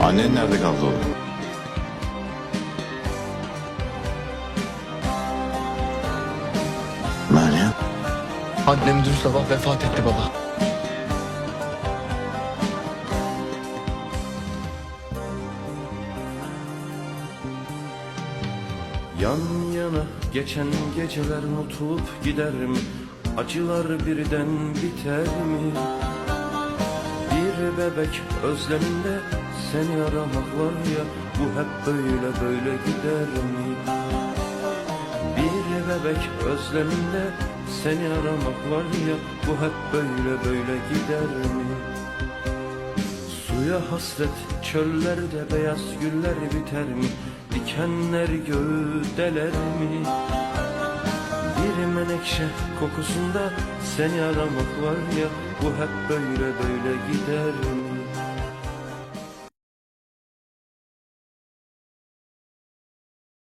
Annen nerede kaldı oğlum? Meryem. Annem dün sabah vefat etti baba. Yan yana geçen geceler unutulup gider mi? Acılar birden biter mi? Bir bebek özleminde seni aramak var ya Bu hep böyle böyle gider mi? Bir bebek özleminde seni aramak var ya Bu hep böyle böyle gider mi? Suya hasret çöllerde beyaz güller biter mi? Dikenler göğü deler mi? Bir menekşe kokusunda seni aramak var ya Bu hep böyle böyle gider mi?